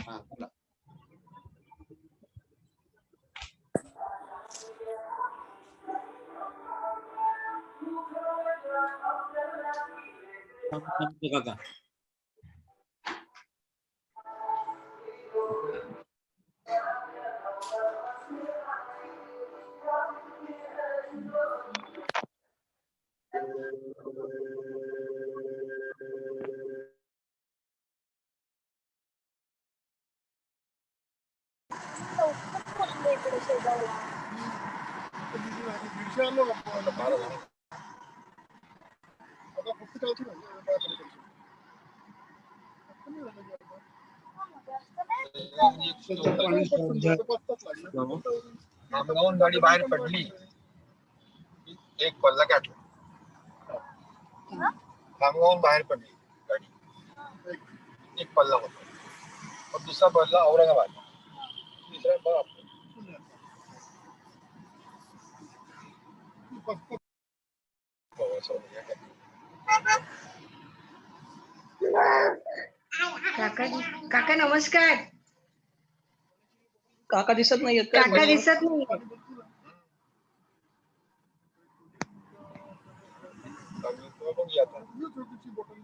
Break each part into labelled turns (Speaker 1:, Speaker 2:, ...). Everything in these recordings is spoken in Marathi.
Speaker 1: हा, बोला.
Speaker 2: काका
Speaker 3: आता पाच तास लागले.
Speaker 4: आमगावून गाडी बाहेर पडली एक पल्ला घातला खामगावून बाहेर पडली गाडी एक पल्ला होता मग दुसरा पल्ला औरंगाबाद तिसरा पल्ला आपला.
Speaker 3: पाच तास
Speaker 4: हो, असं म्हणजे काय.
Speaker 5: काका काका नमस्कार
Speaker 6: काका दिसत नाही येत
Speaker 5: काका दिसत नाही
Speaker 4: चालेल, तेव्हा बघूया आता.
Speaker 3: ही छोटीशी बॉटल.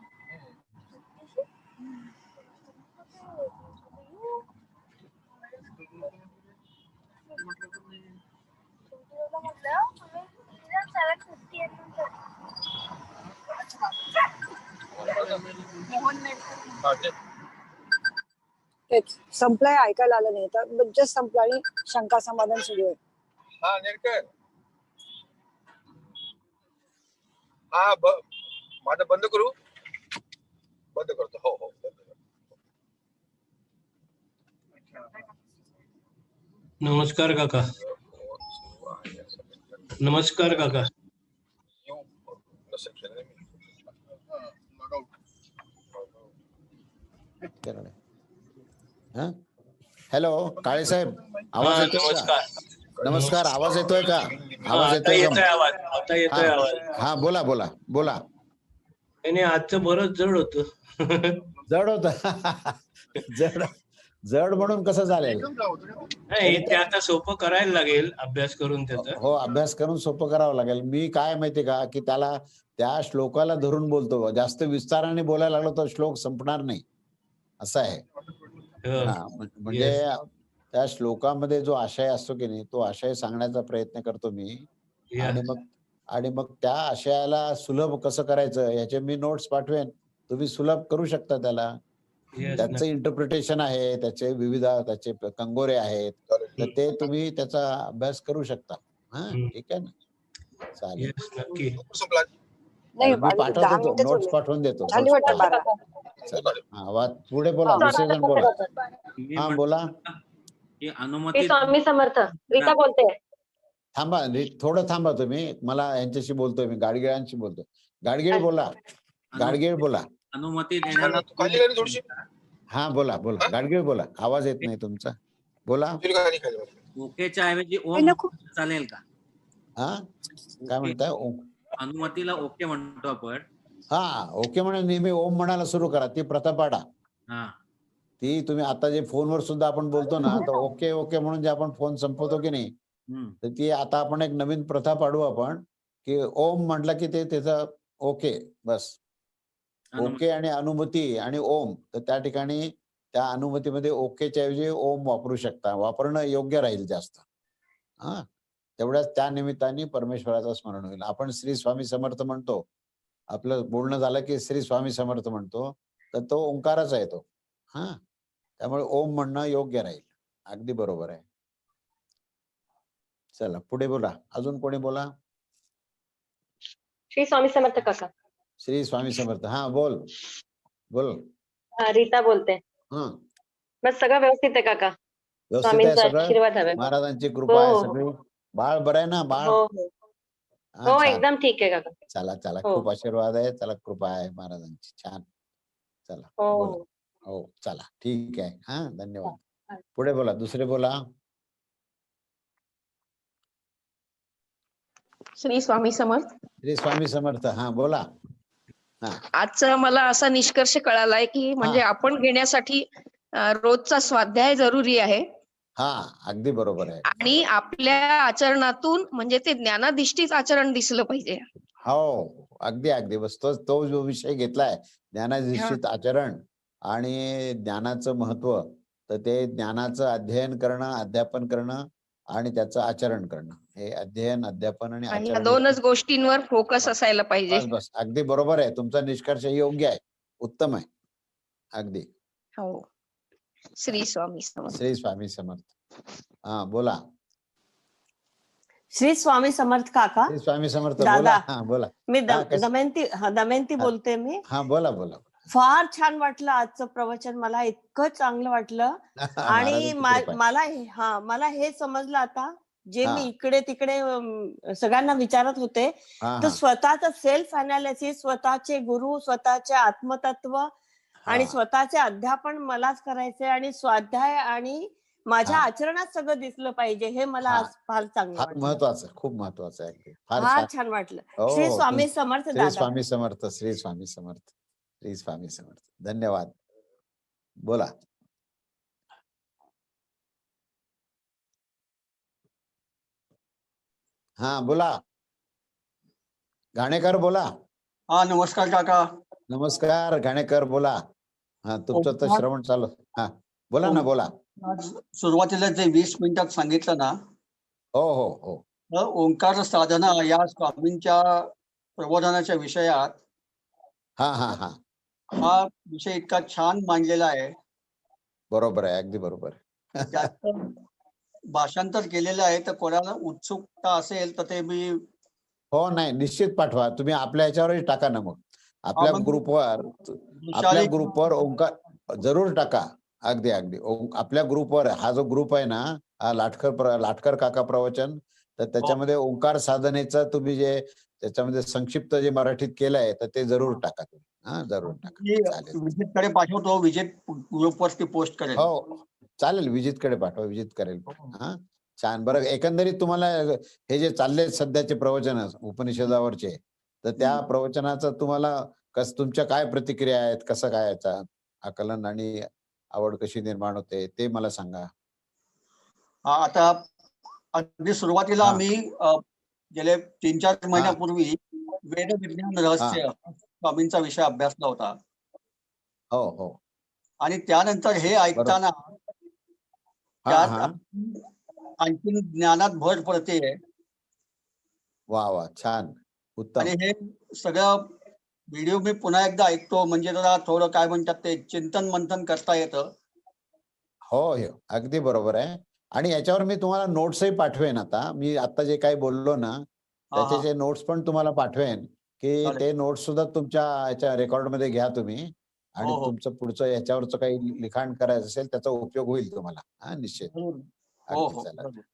Speaker 4: हा, ते-
Speaker 7: तेच. संपलाय ऐकायला आलं नाही. तर जस्ट संपला आणि शंका समाधान सुरू आहे.
Speaker 4: हा नेरकर हा ब- माझं बंद करू? बंद करतो. हो हो बंद करतो.
Speaker 2: नमस्कार काका. नमस्कार काका.
Speaker 4: येऊ. नसेल केलं मी.
Speaker 3: log out.
Speaker 1: हॅलो काळे साहेब आवाज येतोय
Speaker 2: नमस्कार.
Speaker 1: नमस्कार आवाज येतोय का? आवाज येतोय हा बोला बोला बोला.
Speaker 2: आणि आजचं बरंच जड होत.
Speaker 1: जड होत. जड जड म्हणून कसं चालेल?
Speaker 3: का?
Speaker 2: नाही ते आता सोपं करायला लागेल अभ्यास करून त्याचा.
Speaker 1: हो अभ्यास करून सोपं करावं लागेल. मी काय माहितीये का की त्याला त्या श्लोकाला धरून बोलतो. जास्त विस्ताराने बोलायला लागलो तर श्लोक संपणार नाही. असं आहे.
Speaker 2: हो.
Speaker 1: म्हण- म्हणजे त्या श्लोकामध्ये जो आशय असतो की नाही तो आशय सांगण्याचा प्रयत्न करतो मी.
Speaker 2: या.
Speaker 1: आणि मग आणि मग त्या आशयाला सुलभ कसं करायचं याचे मी नोट्स पाठवेन. तुम्ही सुलभ करू शकता त्याला. त्याचं इंटरप्रिटेशन आहे त्याचे विविध त्याचे कंगोरे आहेत. तर ते तुम्ही त्याचा अभ्यास करू शकता. हा
Speaker 2: हम्म.
Speaker 1: ठीक आहे ना? चालेल.
Speaker 2: नक्की.
Speaker 7: नाही
Speaker 1: मी
Speaker 7: आणि दहा
Speaker 1: पाठवतो
Speaker 7: मिनिटं
Speaker 1: नोट्स. पाठवून देतो.
Speaker 7: झाली
Speaker 1: notes
Speaker 7: वाटतं
Speaker 1: पाठवून.
Speaker 7: बारा
Speaker 1: हा, वा- पुढे बोला दुसरे जण बोला. हा बोला.
Speaker 8: ही अनुमती
Speaker 9: स्वामी समर्थ रीता बोलते.
Speaker 1: थांबा थोडं थांबा तुम्ही. मला यांच्याशी बोलतोय मी गाडगिळांशी बोलतोय. गाडगीळ बोला. गाडगीळ बोला.
Speaker 8: अनुमती
Speaker 1: हा बोला बोला. गाडगीळ बोला. आवाज येत नाही तुमचा. बोला.
Speaker 8: ओकेच्या ऐवजी ओम. चालेल का?
Speaker 1: हा? काय म्हणताय? ओ-
Speaker 8: अनुमतीला ओके म्हणतो आपण.
Speaker 1: हा ओके म्हणून नेहमी ओम म्हणायला सुरू करा ती प्रथा पाडा.
Speaker 8: हा.
Speaker 1: ती तुम्ही आता जे फोनवर सुद्धा आपण बोलतो ना तर ओके ओके म्हणून जे आपण फोन संपवतो की नाही
Speaker 8: हम्म.
Speaker 1: तर ती आता आपण एक नवीन प्रथा पाडू आपण की ओम म्हटलं की ते त्याचं ओके बस. ओके आणि अनुमती आणि ओम तर त्या ठिकाणी त्या अनुमतीमध्ये ओकेच्या ऐवजी ओम वापरू शकता वापरणं योग्य राहील जास्त. हा तेवढ्याच त्या निमित्ताने परमेश्वराचं स्मरण होईल. आपण श्री स्वामी समर्थ म्हणतो आपलं बोलणं झालं की श्री स्वामी समर्थ म्हणतो तर तो ओंकारच आहे तो. हा. त्यामुळे ओम म्हणणं योग्य राहील. अगदी बरोबर आहे. चला पुढे बोला. अजून कोणी बोला?
Speaker 9: श्री स्वामी समर्थ काका.
Speaker 1: श्री स्वामी समर्थ. हा बोल. बोल.
Speaker 9: हा, रीता बोलते.
Speaker 1: हा.
Speaker 9: बस सगळं व्यवस्थित आहे काका.
Speaker 1: व्यवस्थित आहे सगळं? महाराजांची कृपा आहे
Speaker 9: हो, हो.
Speaker 1: सगळी. बाळ बरं आहे ना बाळ?
Speaker 9: हो. एकदम ठीक आहे काका.
Speaker 1: चला चला.
Speaker 9: हो.
Speaker 1: खूप आशीर्वाद आहे. चला कृपा आहे महाराजांची. छान. चला
Speaker 9: हो.
Speaker 1: बोला.
Speaker 9: हो
Speaker 1: चला. ठीक आहे. हा धन्यवाद.
Speaker 9: हा.
Speaker 1: पुढे बोला. दुसरे बोला.
Speaker 6: श्री स्वामी समर्थ.
Speaker 1: श्री स्वामी समर्थ. हा बोला.
Speaker 5: आजचा मला असा निष्कर्ष कळालाय की म्हणजे आपण घेण्यासाठी अं, रोजचा स्वाध्याय जरुरी आहे.
Speaker 1: हा अगदी बरोबर आहे.
Speaker 5: आणि आपल्या आचरणातून म्हणजे ते ज्ञानाधिष्ठित आचरण दिसलं पाहिजे.
Speaker 1: हो अगदी अगदी. बस तो तो जो विषय घेतलाय ज्ञानाधिष्ठित आचरण आणि ज्ञानाचं महत्त्व तर ते ज्ञानाचं अध्ययन करणं अध्यापन करणं आणि त्याचं आचरण करणं. हे अध्ययन अध्यापन आणि
Speaker 5: दोनच गोष्टींवर फोकस असायला पाहिजे.
Speaker 1: बस बस. अगदी बरोबर आहे. तुमचा निष्कर्ष योग्य आहे. उत्तम आहे. अगदी.
Speaker 5: हो. श्री स्वामी समर्थ.
Speaker 1: श्री स्वामी समर्थ. हा बोला.
Speaker 6: श्री स्वामी समर्थ काका?
Speaker 1: श्री स्वामी समर्थ
Speaker 6: दादा.
Speaker 1: बोला. हा बोला
Speaker 6: मी दमयंती हा, दमयंती. बोलते मी.
Speaker 1: हा बोला बोला.
Speaker 6: फार छान वाटलं आजचं प्रवचन. मला इतकं चांगलं वाटलं. आणि. मला हे- मला हे समजलं आता. जे. मी इकडे तिकडे सगळ्यांना विचारत होते तर स्वतःच सेल्फ अनालिसिस स्वतःचे गुरु स्वतःचे आत्मतत्व आणि. स्वतःचे अध्यापन मलाच करायचे आणि स्वाध्याय आणि माझ्या. आचरणात सगळं दिसलं पाहिजे हे मला
Speaker 1: हा.
Speaker 6: आज फार चांगलं
Speaker 1: महत्वाचं खूप महत्वाचं आहे. अगदी. फार छान.
Speaker 6: वाटलं.
Speaker 1: हो,
Speaker 6: श्री
Speaker 1: हो,
Speaker 6: स्वामी
Speaker 1: तुम-
Speaker 6: समर्थ
Speaker 1: श्री
Speaker 6: दादा.
Speaker 1: स्वामी समर्थ श्री स्वामी समर्थ श्री स्वामी समर्थ. धन्यवाद. बोला. हा बोला. घाणेकर बोला.
Speaker 10: हा नमस्कार काका.
Speaker 1: नमस्कार घाणेकर बोला. हा तुमचं तर श्रवण चालू. हा बोला ना
Speaker 10: ओं-
Speaker 1: बोला.
Speaker 10: सुरुवातीला जे वीस मिनिटात सांगितलं ना
Speaker 1: हो हो हो.
Speaker 10: ओंकार साधना या स्वामींच्या प्रबोधनाच्या विषयात
Speaker 1: हा हा हा.
Speaker 10: हा विषय इतका छान मांडलेला आहे.
Speaker 1: बरोबर आहे अगदी बरोबर.
Speaker 10: भाषांतर केलेलं आहे तर कोणाला उत्सुकता असेल तर ते मी
Speaker 1: हो नाही निश्चित पाठवा. तुम्ही आपल्या ह्याच्यावरही टाका ना मग. आपल्या ग्रुपवर आपल्या ग्रुपवर ओंकार जरूर टाका अगदी अगदी. आपल्या ग्रुपवर हा जो ग्रुप आहे ना हा लाटकर लाटकर काका प्रवचन तर त्याच्यामध्ये ओंकार साधनेचं तुम्ही जे त्याच्यामध्ये संक्षिप्त जे मराठीत केलंय तर ते जरूर टाका तुम्ही. हा जरूर टाका.
Speaker 10: विजितकडे पाठवतो विजित ग्रुपवरती पोस्ट करेल.
Speaker 1: हो चालेल विजितकडे पाठवा विजित करेल. हा. छान. बरं एकंदरीत तुम्हाला हे जे चालले सध्याचे प्रवचन उपनिषदावरचे तर त्या. प्रवचनाचं तुम्हाला कस तुमच्या काय प्रतिक्रिया आहेत? कसं काय याचा आकलन आणि आवड कशी निर्माण होते? ते मला सांगा.
Speaker 10: आता अगदी सुरुवातीला
Speaker 1: हा.
Speaker 10: मी अ, गेले तीन चार महिन्यापूर्वी वेद विज्ञान रहस्य स्वामींचा विषय अभ्यासला होता.
Speaker 1: हो हो.
Speaker 10: आणि त्यानंतर हे ऐकताना त्यात आणखीन ज्ञानात भर पडते
Speaker 1: वा वा. छान.
Speaker 10: आणि हे सगळं व्हिडिओ मी पुन्हा एकदा ऐकतो म्हणजे जरा थोडं काय म्हणतात ते चिंतन मंथन करता येतं.
Speaker 1: हो हो अगदी बरोबर आहे. आणि याच्यावर मी तुम्हाला नोट्सही पाठवेन आता. मी आता जे काही बोललो ना. त्याचे जे नोट्स पण तुम्हाला पाठवेन की. ते नोट्स सुद्धा तुमच्या याच्या रेकॉर्डमध्ये घ्या तुम्ही. आणि
Speaker 10: हो, हो.
Speaker 1: तुमचं पुढचं याच्यावरचं काही लिखाण करायचं असेल त्याचा उपयोग होईल तुम्हाला. हा निश्चित.
Speaker 10: हो.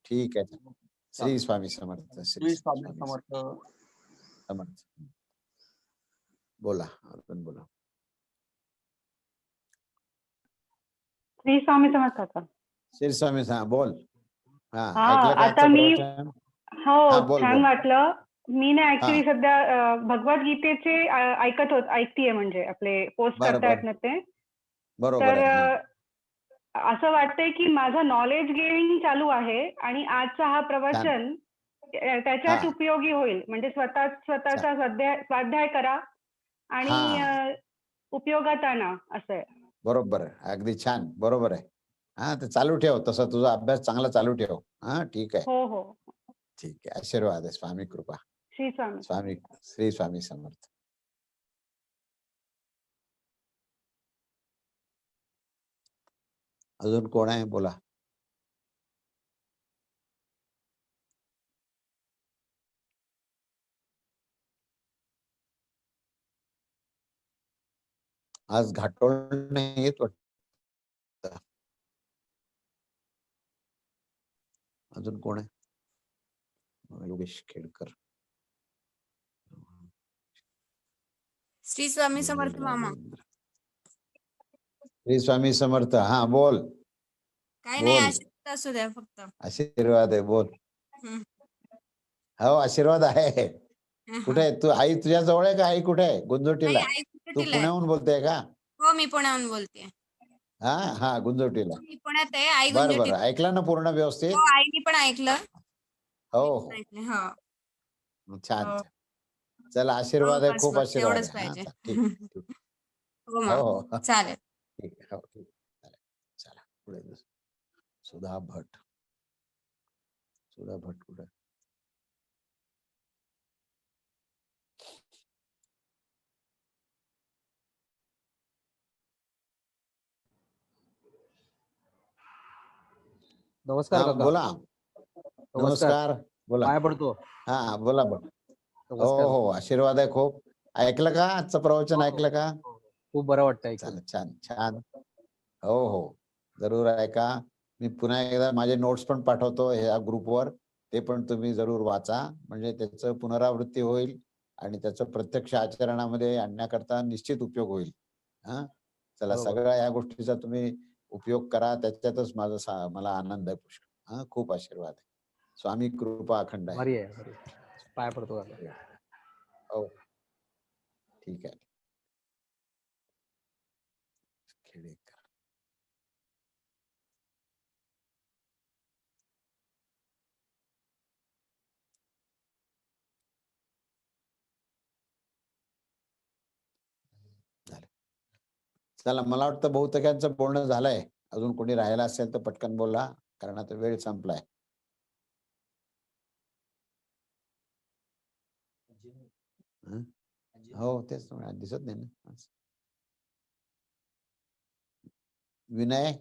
Speaker 1: ठीक आहे. श्री स्वामी समर्थ
Speaker 10: श्री स्वामी
Speaker 1: स्वामी
Speaker 10: समर्थ.
Speaker 1: समर्थ. बोला अजून बोला.
Speaker 11: श्री स्वामी समर्थ
Speaker 1: श्री स्वामी बोल. हा
Speaker 11: आता मी-? हो छान. वाटलं. मी ना ऍक्च्युली सध्या भगवद्गीतेचे ऐकत होत ऐकतीये म्हणजे आपले पोस्ट करतायत. ना ते.
Speaker 1: बरोबर
Speaker 11: तर असं वाटतंय की माझं नॉलेज गेनिंग चालू आहे आणि आजचा हा प्रवचन त्याच्यात. उपयोगी होईल. म्हणजे स्वतः स्वतःचा स्वाध्याय करा. आणि उपयोगात आणा असं आहे.
Speaker 1: बरोबर आहे. अगदी छान. बरोबर आहे. हा ते चालू ठेव. तसा तुझा अभ्यास चांगला चालू ठेव. हा ठीक आहे.
Speaker 11: हो हो.
Speaker 1: ठीक आहे. आशीर्वाद आहे. स्वामी कृपा.
Speaker 11: श्री स्वामी.
Speaker 1: स्वामी श्री स्वामी समर्थ. अजून कोण आहे? बोला. आज घाटोळ नाही येत वाटतं. अजून कोण आहे? योगेश खेडकर.
Speaker 12: श्री स्वामी समर्थ मामा.
Speaker 1: श्री स्वामी समर्थ. हा बोल.
Speaker 12: काय नाही असू द्या फक्त.
Speaker 1: आशीर्वाद आहे बोल. हो आशीर्वाद आहे. कुठे आहे? तू आई तुझ्या जवळ आहे का? आई कुठे आहे? गुंजोटीला तू. पुण्याहून बोलतेय का?
Speaker 12: हो मी पुण्याहून बोलते
Speaker 1: हा हा गुंजोटीला
Speaker 12: मी पुण्यात आहे आई
Speaker 1: बरं बरं. ऐकला ना पूर्ण व्यवस्थित?
Speaker 12: हो आईने पण ऐकलं.
Speaker 1: हो.
Speaker 12: ऐकलं, हो.
Speaker 1: हो छान
Speaker 12: हो.
Speaker 1: छान. चला आशीर्वाद आहे
Speaker 12: बस,
Speaker 1: खूप
Speaker 12: बस,
Speaker 1: आशीर्वाद आहे. हा,
Speaker 12: पाहिजे.
Speaker 1: चा- ठीक ठीक.
Speaker 12: हो
Speaker 1: हो
Speaker 12: मग.
Speaker 1: हो
Speaker 12: चालेल.
Speaker 1: ठीक आहे हो ठीक. आहे. चालेल. चला पुढे. सुधा भट सुधा भट कुठे?
Speaker 13: नमस्कार
Speaker 1: हा बोला.
Speaker 13: नमस्कार.
Speaker 1: बोला.
Speaker 13: पाय पडतो.
Speaker 1: हा बोला बोला. हो हो आशीर्वाद आहे खूप. ऐकलं का? आजचं प्रवचन
Speaker 13: हो, हो.
Speaker 1: ऐकलं का?
Speaker 13: खूप बरं वाटतं ऐकून.
Speaker 1: छान छान छान. हो हो. जरूर ऐका मी पुन्हा एकदा माझे नोट्स पण पाठवतो ह्या ग्रुपवर. ते पण तुम्ही जरूर वाचा. म्हणजे त्याचं पुनरावृत्ती होईल आणि त्याचं प्रत्यक्ष आचरणामध्ये आणण्याकरता निश्चित उपयोग होईल. हा? चला. सगळ्या या गोष्टीचा तुम्ही उपयोग करा त्याच्यातच माझा सा- मला आनंद आहे पुष्कळ. हा खूप आशीर्वाद आहे. स्वामी कृपा अखंड आहे.
Speaker 13: पाय पडतो
Speaker 1: हो ठीक आहे खेडेकर झालं. चला मला वाटतं बहुतेकांचं बोलणं झालंय. अजून कोणी राहिला असेल तर पटकन बोला कारण आता वेळ संपलाय. हो? तेच दिसत नाही ना. विनय?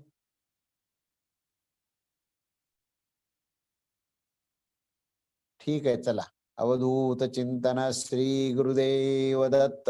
Speaker 1: ठीक आहे चला. अवधूत चिंतन श्री गुरुदेव दत्त.